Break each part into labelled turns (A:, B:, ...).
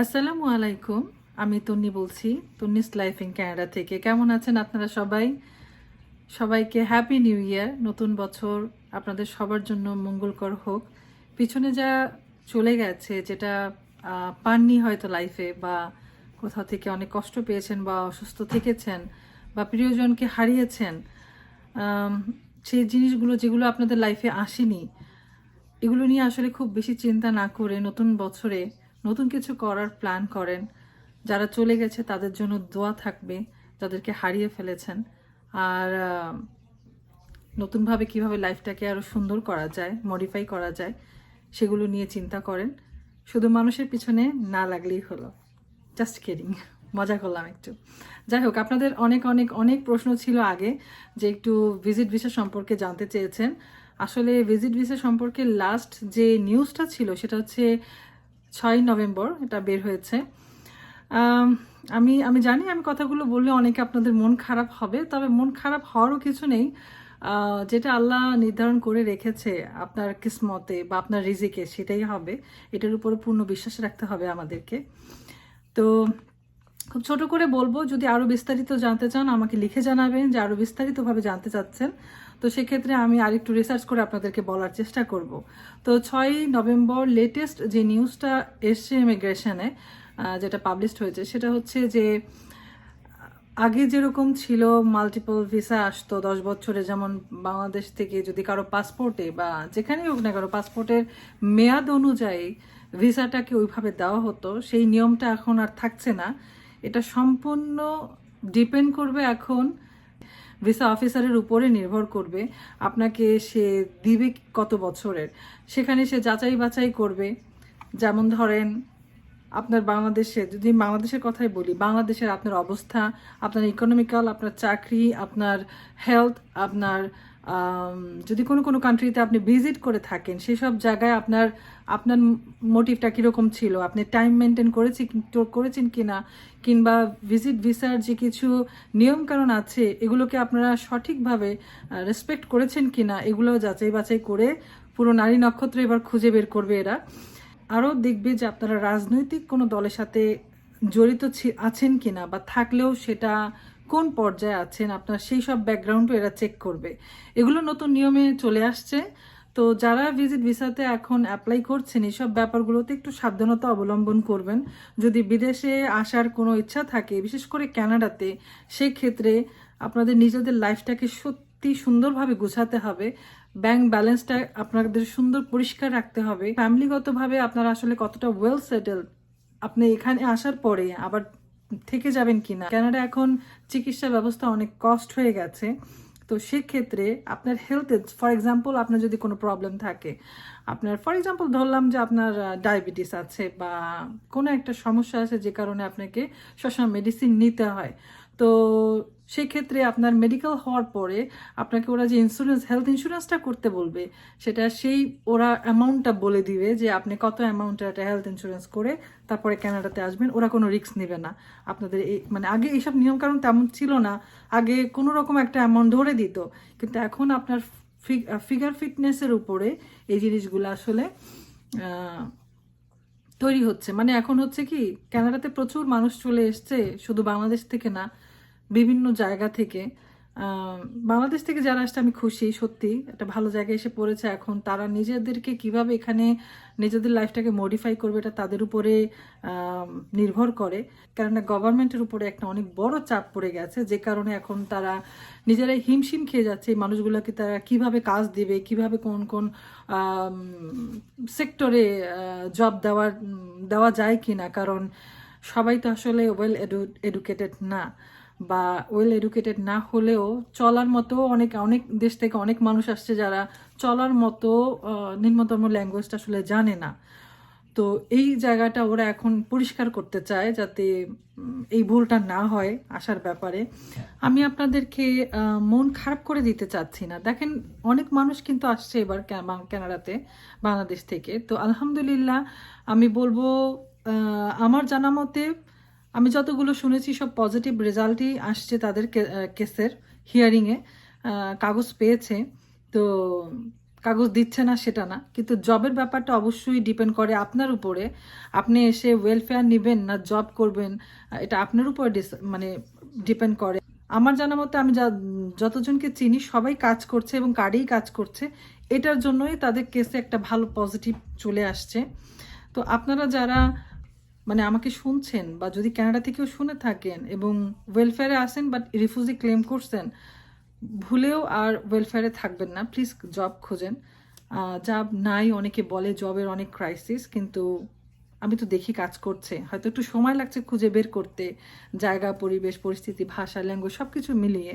A: আসসালামু আলাইকুম, আমি তন্নি বলছি, তন্নিস লাইফ ইন ক্যানাডা থেকে। কেমন আছেন আপনারা সবাই? সবাইকে হ্যাপি নিউ ইয়ার নতুন বছর আপনাদের সবার জন্য মঙ্গলকর হোক। পিছনে যা চলে গেছে, যেটা পাননি হয়তো লাইফে বা কোথাও থেকে অনেক কষ্ট পেয়েছেন বা অসুস্থ থেকেছেন বা প্রিয়জনকে হারিয়েছেন সেই জিনিসগুলো যেগুলো আপনাদের লাইফে আসেনি, এগুলো নিয়ে আসলে খুব বেশি চিন্তা না করে নতুন বছরে নতুন কিছু করার প্ল্যান করেন। যারা চলে গেছে, তাদের জন্য দোয়া থাকবে যাদেরকে হারিয়ে ফেলেছেন। আর নতুনভাবে কীভাবে লাইফটাকে আরও সুন্দর করা যায় মডিফাই করা যায়, সেগুলো নিয়ে চিন্তা করেন। শুধু মানুষের পিছনে না লাগলেই হলো। জাস্ট কেডিং মজা করলাম একটু। যাই হোক, আপনাদের অনেক অনেক অনেক প্রশ্ন ছিল আগে যে একটু ভিজিট ভিসা সম্পর্কে জানতে চেয়েছেন। আসলে ভিজিট ভিসা সম্পর্কে লাস্ট যে নিউজটা ছিল, সেটা হচ্ছে ছয় নভেম্বর এটা বের হয়েছে। আমি আমি জানি আমি কথাগুলো বললে অনেকে আপনাদের মন খারাপ হবে, তবে মন খারাপ হওয়ারও কিছু নেই। যেটা আল্লাহ নির্ধারণ করে রেখেছে আপনার কিসমতে বা আপনার রিজিকে সেটাই হবে। এটার উপরে পূর্ণ বিশ্বাস রাখতে হবে আমাদেরকে। তো খুব ছোট করে বলব, যদি আরও বিস্তারিত জানতে চান, আমাকে লিখে জানাবেন যে আরও বিস্তারিতভাবে জানতে চাচ্ছেন। তো সেক্ষেত্রে আমি আরেকটু রিসার্চ করে আপনাদেরকে বলার চেষ্টা করব। তো ছয়ই নভেম্বর লেটেস্ট যে নিউজটা এসছে ইমিগ্রেশনে যেটা পাবলিশড হয়েছে, সেটা হচ্ছে যে, আগে যেরকম ছিল মাল্টিপল ভিসা আসতো, দশ বছরে যেমন বাংলাদেশ থেকে যদি কারও পাসপোর্টে বা যেখানেই হোক না কারও পাসপোর্টের মেয়াদ অনুযায়ী ভিসাটাকে ওইভাবে দেওয়া হতো, সেই নিয়মটা এখন আর থাকছে না। এটা সম্পূর্ণ ডিপেন্ড করবে এখন ভিসা অফিসারের উপরে নির্ভর করবে আপনাকে সে দিবে কত বছরের। সেখানে সে যাচাই বাছাই করবে। যেমন ধরেন, আপনার বাংলাদেশে, যদি বাংলাদেশের কথাই বলি, বাংলাদেশের আপনার অবস্থা, আপনার ইকোনমিক্যাল আপনার চাকরি, আপনার হেলথ আপনার যদি কোনো কোনো কান্ট্রিতে আপনি ভিজিট করে থাকেন, সেসব জায়গায় আপনার আপনার মোটিভটা কীরকম ছিল? আপনি টাইম মেনটেন করেছি, করেছেন কিনা? কিংবা ভিজিট ভিসার যে কিছু নিয়মকানুন আছে, এগুলোকে আপনারা সঠিকভাবে রেসপেক্ট করেছেন কিনা এগুলো যাচাই বাছাই করে পুরো নারী নক্ষত্র এবার খুঁজে বের করবে এরা। আরও দেখবে যে আপনারা রাজনৈতিক কোনো দলের সাথে জড়িত আছেন কিনা, বা থাকলেও সেটা কোন পর্যায়ে আছেন আপনার, সেই সব ব্যাকগ্রাউন্ডও এরা চেক করবে। এগুলো নতুন নিয়মে চলে আসছে। তো যারা ভিজিট ভিসাতে এখন অ্যাপ্লাই করছেন এইসব ব্যাপারগুলোতে একটু সাবধানতা অবলম্বন করবেন। যদি বিদেশে আসার কোনো ইচ্ছা থাকে, বিশেষ করে কানাডাতে, সেক্ষেত্রে আপনাদের নিজেদের লাইফটাকে সত্যি সুন্দরভাবে গুছাতে হবে। ব্যাংক ব্যালেন্সটা আপনাদের সুন্দর পরিষ্কার রাখতে হবে। ফ্যামিলিগতভাবে আপনারা আসলে কতটা ওয়েল সেটেল আপনি এখানে আসার পরে আবার থেকে যাবেন কিনা? কেননা এখন চিকিৎসা ব্যবস্থা অনেক কস্ট হয়ে গেছে। তো সেক্ষেত্রে আপনার হেলথে ফর এক্সাম্পল আপনার যদি কোনো প্রবলেম থাকে, আপনার ফর এক্সাম্পল ধরলাম যে আপনার ডায়াবেটিস আছে বা কোনো একটা সমস্যা আছে যে কারণে আপনাকে সবসময় মেডিসিন নিতে হয়। তো সেক্ষেত্রে আপনার মেডিকেল হওয়ার পরে আপনাকে ওরা যে ইন্স্যুরেন্স হেলথ ইন্স্যুরেন্সটা করতে বলবে, সেটা সেই ওরা অ্যামাউন্টটা বলে দিবে যে আপনি কত অ্যামাউন্টের একটা হেলথ ইন্স্যুরেন্স করে তারপরে কানাডাতে আসবেন, ওরা কোনো রিস্ক নেবে না। আপনাদের এই মানে আগে এইসব নিয়মকানুন তেমন ছিল না। আগে কোনো রকম একটা অ্যামাউন্ট ধরে দিত। কিন্তু এখন আপনার ফিগার ফিটনেসের উপরে এই জিনিসগুলো আসলে তৈরি হচ্ছে। মানে এখন হচ্ছে কি কানাডাতে প্রচুর মানুষ চলে এসছে, শুধু বাংলাদেশ থেকে না বিভিন্ন জায়গা থেকে বাংলাদেশ থেকে যারা আসছে আমি খুশি, সত্যি। একটা ভালো জায়গায় এসে পড়েছে এখন। তারা নিজেদেরকে কীভাবে এখানে নিজেদের লাইফটাকে মডিফাই করবে এটা তাদের উপরে নির্ভর করে। কেননা গভর্নমেন্টের উপরে একটা অনেক বড় চাপ পড়ে গেছে। যে কারণে এখন তারা নিজেরাই হিমশিম খেয়ে যাচ্ছে মানুষগুলোকে। তারা কীভাবে কাজ দেবে, কীভাবে কোন কোন সেক্টরে জব দেওয়ার, দেওয়া যায় কিনা? কারণ সবাই তো আসলে ওয়েল এডুকেটেড না। বা ওয়েল এডুকেটেড না হলেও চলার মতো অনেক অনেক দেশ থেকে অনেক মানুষ আসছে যারা চলার মতো নিম্নতম ল্যাঙ্গুয়েজটা আসলে জানে না। তো এই জায়গাটা ওরা এখন পরিষ্কার করতে চায় যাতে এই ভুলটা না হয় আসার ব্যাপারে। আমি আপনাদেরকে মন খারাপ করে দিতে চাচ্ছি না। দেখেন অনেক মানুষ কিন্তু আসছে এবার কানাডাতে বাংলাদেশ থেকে। তো আলহামদুলিল্লাহ আমি বলব আমার জানা মতে আমি যতগুলো শুনেছি, সব পজিটিভ রেজাল্টই আসছে তাদের কেসের হিয়ারিংয়ে কাগজ পেয়েছে, তো কাগজ দিচ্ছে না সেটা না। কিন্তু জবের ব্যাপারটা অবশ্যই ডিপেন্ড করে আপনার উপরে। আপনি এসে ওয়েলফেয়ার নেবেন না জব করবেন এটা আপনার উপর মানে ডিপেন্ড করে। আমার জানা মতে আমি যা, যতজনকে চিনি সবাই কাজ করছে এবং কার্ডেই কাজ করছে, এটার জন্যই তাদের কেসে একটা ভালো পজিটিভ চলে আসছে। তো আপনারা যারা মানে আমাকে শুনছেন বা যদি কানাডা থেকেও শুনে থাকেন এবং ওয়েলফেয়ারে আসেন বাট রিফিউজি ক্লেম করছেন, ভুলেও আর ওয়েলফেয়ারে থাকবেন না। প্লিজ জব খোঁজেন। জব নাই, অনেকে বলে জবের অনেক ক্রাইসিস কিন্তু আমি তো দেখি কাজ করছে। হয়তো একটু সময় লাগছে খুঁজে বের করতে, জায়গা, পরিবেশ, পরিস্থিতি, ভাষা ল্যাঙ্গুয়েজ সব কিছু মিলিয়ে।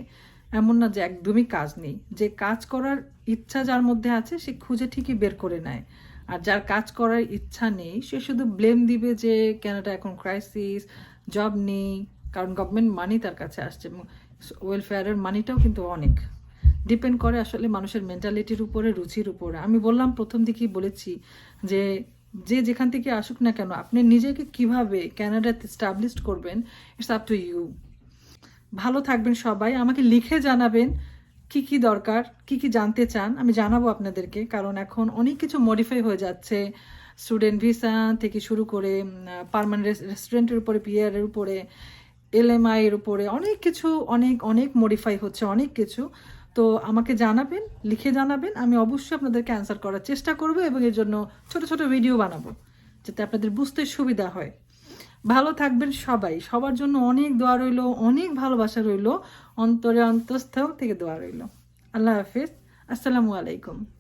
A: এমন না যে একদমই কাজ নেই। যে কাজ করার ইচ্ছা যার মধ্যে আছে, সে খুঁজে ঠিকই বের করে নেয়। আর যার কাজ করার ইচ্ছা নেই, সে শুধু ব্লেম দিবে যে ক্যানাডা এখন ক্রাইসিস জব নেই, কারণ গভর্নমেন্ট মানি তার কাছে আসছে ওয়েলফেয়ারের মানিটাও কিন্তু অনেক। ডিপেন্ড করে আসলে মানুষের মেন্টালিটির উপরে, রুচির উপরে। আমি বললাম, প্রথম দিকেই বলেছি যে যে যেখান থেকে আসুক না কেন, আপনি নিজেকে কীভাবে ক্যানাডাতে স্টাবলিশড করবেন ইটস আপ টু ইউ ভালো থাকবেন সবাই, আমাকে লিখে জানাবেন কি কি দরকার, কি কি জানতে চান, আমি জানাব আপনাদেরকে, কারণ এখন অনেক কিছু মডিফাই হয়ে যাচ্ছে। স্টুডেন্ট ভিসা থেকে শুরু করে পারমানেন্ট রেস্টুরেন্টের উপরে পিয়ারের উপরে এলএমআই এর উপরে অনেক কিছু, অনেক অনেক মডিফাই হচ্ছে, অনেক কিছু। তো আমাকে জানাবেন, লিখে জানাবেন, আমি অবশ্যই আপনাদেরকে অ্যান্সার করার চেষ্টা করব এবং এর জন্য ছোট ছোট ভিডিও বানাবো, যাতে আপনাদের বুঝতে সুবিধা হয়। ভালো থাকবেন সবাই। সবার জন্য অনেক দোয়া রইল, অনেক ভালোবাসা রইল, অন্তরে অন্তঃস্থল থেকে দোয়া রইল। আল্লাহ হাফিজ। আসসালামু আলাইকুম।